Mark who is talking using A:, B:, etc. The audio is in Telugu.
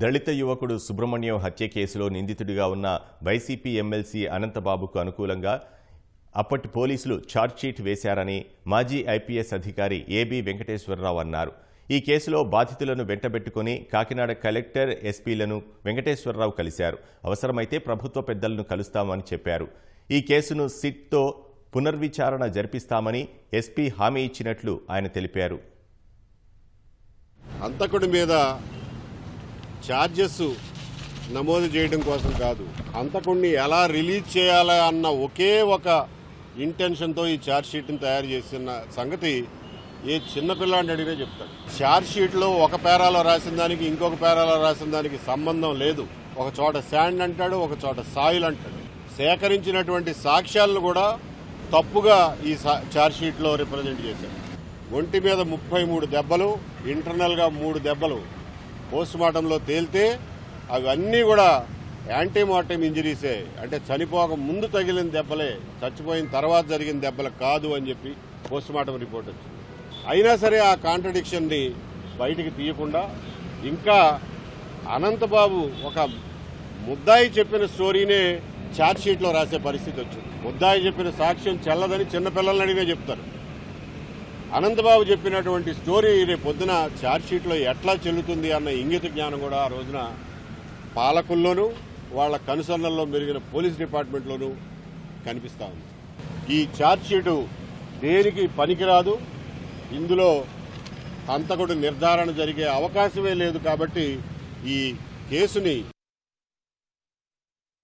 A: దళిత యువకుడు సుబ్రహ్మణ్యం హత్య కేసులో నిందితుడిగా ఉన్న వైసీపీ ఎమ్మెల్సీ అనంతబాబుకు అనుకూలంగా అప్పటి పోలీసులు ఛార్జ్షీట్ వేశారని మాజీ ఐపీఎస్ అధికారి ఏబీ వెంకటేశ్వరరావు అన్నారు. ఈ కేసులో బాధితులను వెంటబెట్టుకుని కాకినాడ కలెక్టర్ ఎస్పీలను వెంకటేశ్వరరావు కలిశారు. అవసరమైతే ప్రభుత్వ పెద్దలను కలుస్తామని చెప్పారు. ఈ కేసును సిట్తో పునర్విచారణ జరిపిస్తామని ఎస్పీ హామీ ఇచ్చినట్లు ఆయన తెలిపారు.
B: అంతకుడి మీద ఛార్జెస్ నమోదు చేయడం కోసం కాదు. హంతకుడిని ఎలా రిలీజ్ చేయాలా అన్న ఒకే ఒక ఇంటెన్షన్తో ఈ ఛార్జ్షీట్ని తయారు చేసిన సంగతి ఏ చిన్నపిల్లాడిని అడిగినా చెప్తాడు. ఛార్జ్షీట్లో ఒక పేరాలో రాసిన దానికి ఇంకొక పేరాలో రాసిన దానికి సంబంధం లేదు. ఒక చోట శాండ్ అంటాడు ఒక చోట సాయిల్ అంటాడు. సేకరించినటువంటి సాక్ష్యాలను కూడా తప్పుగా ఈ సా- రిప్రజెంట్ చేశాడు. ఒంటి మీద ముప్పై మూడు దెబ్బలు ఇంటర్నల్గా మూడు దెబ్బలు పోస్టుమార్టంలో తేలితే అవన్నీ కూడా యాంటీమార్టం ఇంజరీసే. అంటే చనిపోక ముందు తగిలిన దెబ్బలే చచ్చిపోయిన తర్వాత జరిగిన దెబ్బలు కాదు అని చెప్పి పోస్టుమార్టం రిపోర్ట్ వచ్చింది. అయినా సరే ఆ కాంట్రడిక్షన్ని బయటికి తీయకుండా ఇంకా అనంతబాబు ఒక ముద్దాయి చెప్పిన స్టోరీనే ఛార్జ్షీట్లో రాసే పరిస్థితి వచ్చింది. ముద్దాయి చెప్పిన సాక్ష్యం చెల్లదని చిన్నపిల్లల్ని అడిగినా చెప్తారు. అనంతబాబు చెప్పినటువంటి స్టోరీ రేపు పొద్దున ఛార్జ్షీట్లో ఎట్లా చెల్లుతుంది అన్న ఇంగిత జ్ఞానం కూడా ఆ రోజున పాలకుల్లోనూ వాళ్ళ కనుసన్నల్లో మెరిగిన పోలీస్ డిపార్ట్మెంట్లోనూ కనిపిస్తా ఉంది. ఈ ఛార్జ్షీటు దేనికి పనికిరాదు ఇందులో హంతకుడు నిర్ధారణ జరిగే అవకాశమే లేదు కాబట్టి ఈ కేసుని